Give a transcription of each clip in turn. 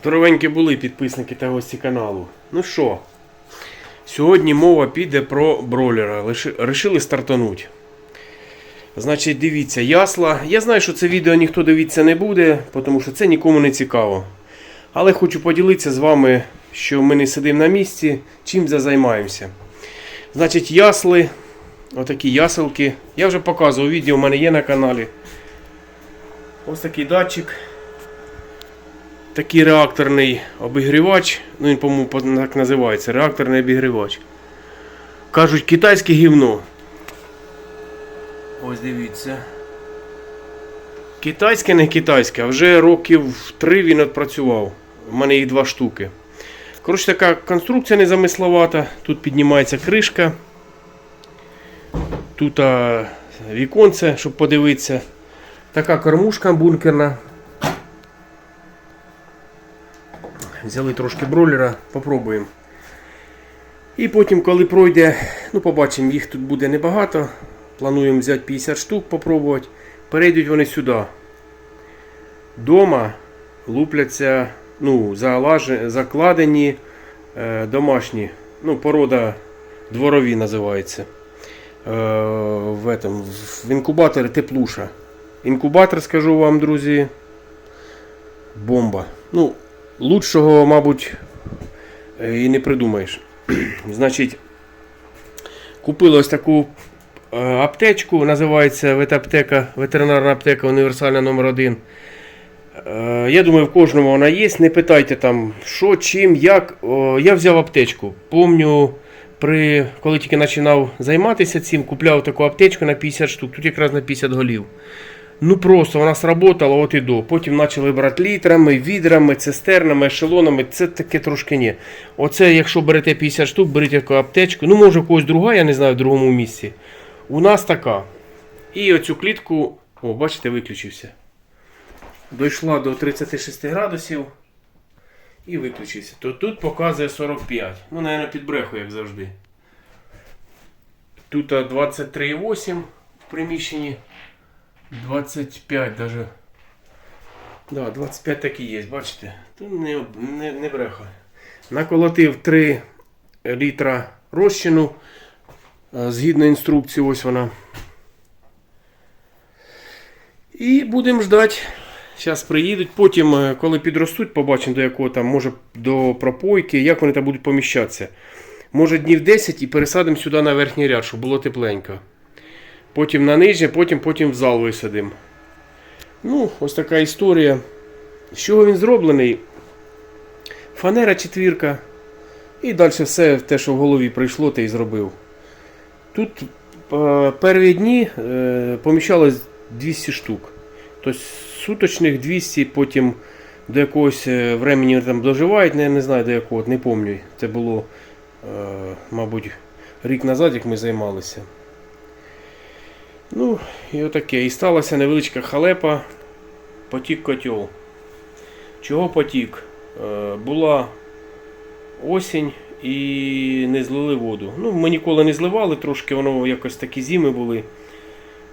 Здоровенькі були підписники та гості каналу. Ну що, сьогодні мова піде про бройлера. Лиши- Рішили стартануть. Значить, дивіться, ясла. Я знаю, що це відео ніхто дивитися не буде, тому що це нікому не цікаво. Але хочу поділитися з вами, що ми не сидимо на місці, чим займаємося. Значить, ясли, отакі яселки. Я вже показував відео, у мене є на каналі. Ось такий датчик. Такий реакторний обігрівач. Ну він, по-моєму, так називається. Реакторний обігрівач. Кажуть, китайське гівно. Ось дивіться. Китайське, не китайське, а вже років три він відпрацював. У мене їх два штуки. Коротше, така конструкція незамисловата. Тут піднімається кришка. Тут а, віконце, щоб подивитися. Така кормушка бункерна. Взяли трошки бройлера, попробуємо. І потім, коли пройде, ну побачимо, їх тут буде небагато. Плануємо взяти 50 штук, попробувати. Перейдуть вони сюди. Дома лупляться, ну, закладені е, домашні. Ну, порода дворові називається. Е, в, этом, в інкубаторі теплуша. Інкубатор, скажу вам, друзі, бомба. Ну, лучшого, мабуть, е, і не придумаєш. Значить, купили ось таку е, аптечку, називається ветаптека, ветеринарна аптека універсальна номер 1 Е, Я думаю, в кожному вона є. Не питайте там, що, чим, як. Я взяв аптечку. Помню, при, коли тільки починав займатися цим, купляв таку аптечку на 50 штук, тут якраз на 50 голів. Ну просто вона сработала от і до. Потім почали брати літрами, відрами, цистернами, ешелонами. Це таке трошки ні. Оце, якщо берете 50 штук, беріть таку аптечку. Ну, може, у когось друга, я не знаю, в другому місці. У нас така. І оцю клітку, о, бачите, виключився. Дійшла до 36 градусів і виключився. То тут показує 45. Ну, мабуть, під бреху, як завжди. Тут 23,8 в приміщенні. 25 даже. Да, 25 так і є, бачите? Тут не, не, не бреха. Наколотив 3 літра розчину. е, Згідно інструкції, ось вона. І будемо ждати. Зараз приїдуть. Потім, е, коли підростуть, побачимо до якого там, може до пропойки, як вони там будуть поміщатися. Може днів 10 і пересадимо сюди на верхній ряд, щоб було тепленько. Потім на нижнє, потім, потім в зал висадимо. Ну, ось така історія. З чого він зроблений? Фанера четвірка. І далі все те, що в голові прийшло, те і зробив. Тут е, перві дні е, поміщалось 200 штук. Тобто суточних 200, потім до якогось е, времени там доживають, не, не знаю до якого, не пам'ятаю. Це було, е, мабуть, рік назад, як ми займалися. Ну, і отаке. І сталася невеличка халепа. Потік котел. Чого потік? Е, була осінь і не злили воду. Ну, ми ніколи не зливали, трошки воно якось такі зими були.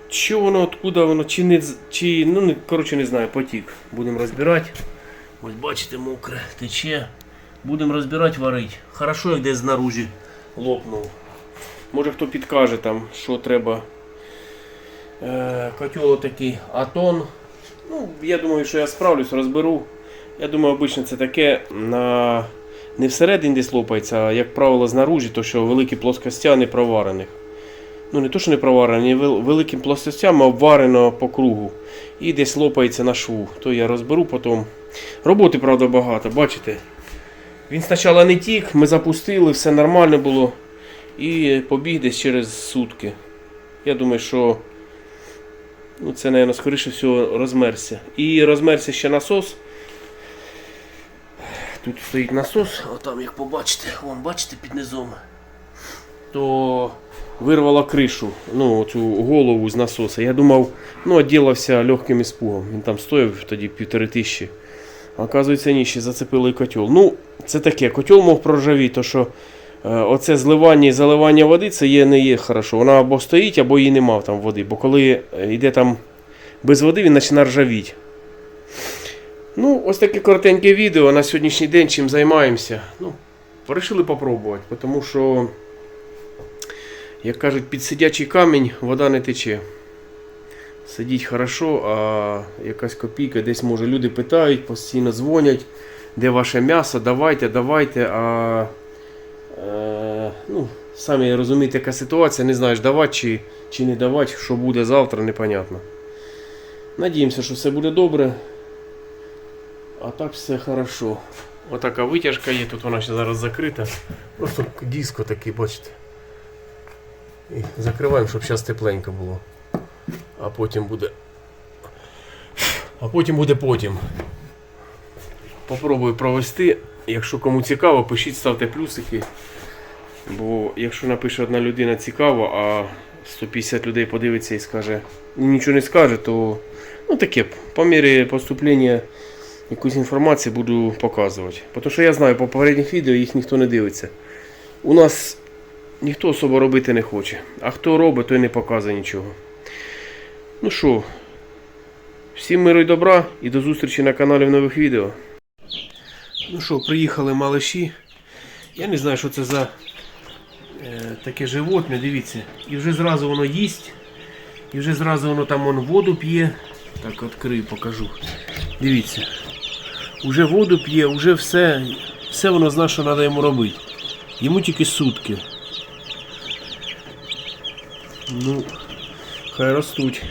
Що воно, откуда воно, чи не, чи, ну, коротше, не знаю, потік. Будемо розбирати. Ось бачите, мокре, тече. Будемо розбирати, варити. Хорошо, як десь знаружі лопнув. Може хто підкаже там, що треба. Е, котел такий Атон. Ну, я думаю, що я справлюсь, розберу. Я думаю, обично це таке на не всередині десь лопається, а як правило, знаружі, то що великі плоскостя не проварених. Ну, не то, що не проварені, вел- великим плоскостям, обварено по кругу. І десь лопається на шву. То я розберу потім. Роботи, правда, багато, бачите? Він спочатку не тік, ми запустили, все нормально було. І побіг десь через сутки. Я думаю, що ну, це, мабуть, скоріше всього розмерся. І розмерся ще насос. Тут стоїть насос, отам, як побачите, вон, бачите, під низом. То вирвало кришу, ну, цю голову з насоса. Я думав, ну, відділився легким іспугом. Він там стояв тоді півтори тисячі. А оказується, ні, ще зацепили котел. Ну, це таке, котел мог проржавіти, то що оце зливання і заливання води, це є, не є хорошо. Вона або стоїть, або її нема там води. Бо коли е, йде там без води, він починає ржавіти. Ну, ось таке коротеньке відео на сьогоднішній день чим займаємося. Ну, вирішили попробувати, тому що, як кажуть, під сидячий камінь вода не тече. Сидіть хорошо, а якась копійка десь може люди питають, постійно дзвонять, де ваше м'ясо, давайте, давайте. А е, ну, самі розумієте, яка ситуація, не знаєш, давати чи, чи не давати, що буде завтра, непонятно. Надіємося, що все буде добре. А так все хорошо. Отака витяжка є, тут вона ще зараз закрита. Просто диско такий, бачите. І закриваємо, щоб зараз тепленько було. А потім буде. А потім буде потім. Попробую провести. Якщо кому цікаво, пишіть, ставте плюсики. Бо якщо напише одна людина цікаво, а 150 людей подивиться і скаже, нічого не скаже, то ну таке, по мірі поступлення якусь інформацію буду показувати. Тому що я знаю, по попередніх відео їх ніхто не дивиться. У нас ніхто особо робити не хоче. А хто робить, той не показує нічого. Ну що, всім миру і добра і до зустрічі на каналі в нових відео. Ну що, приїхали малиші. Я не знаю, що це за таке животне, дивіться. І вже зразу воно їсть. І вже зразу воно там вон воду п'є. Так, відкрию, покажу. Дивіться. Уже воду п'є, уже все, все воно знає, що треба йому робити. Йому тільки сутки. Ну, хай ростуть.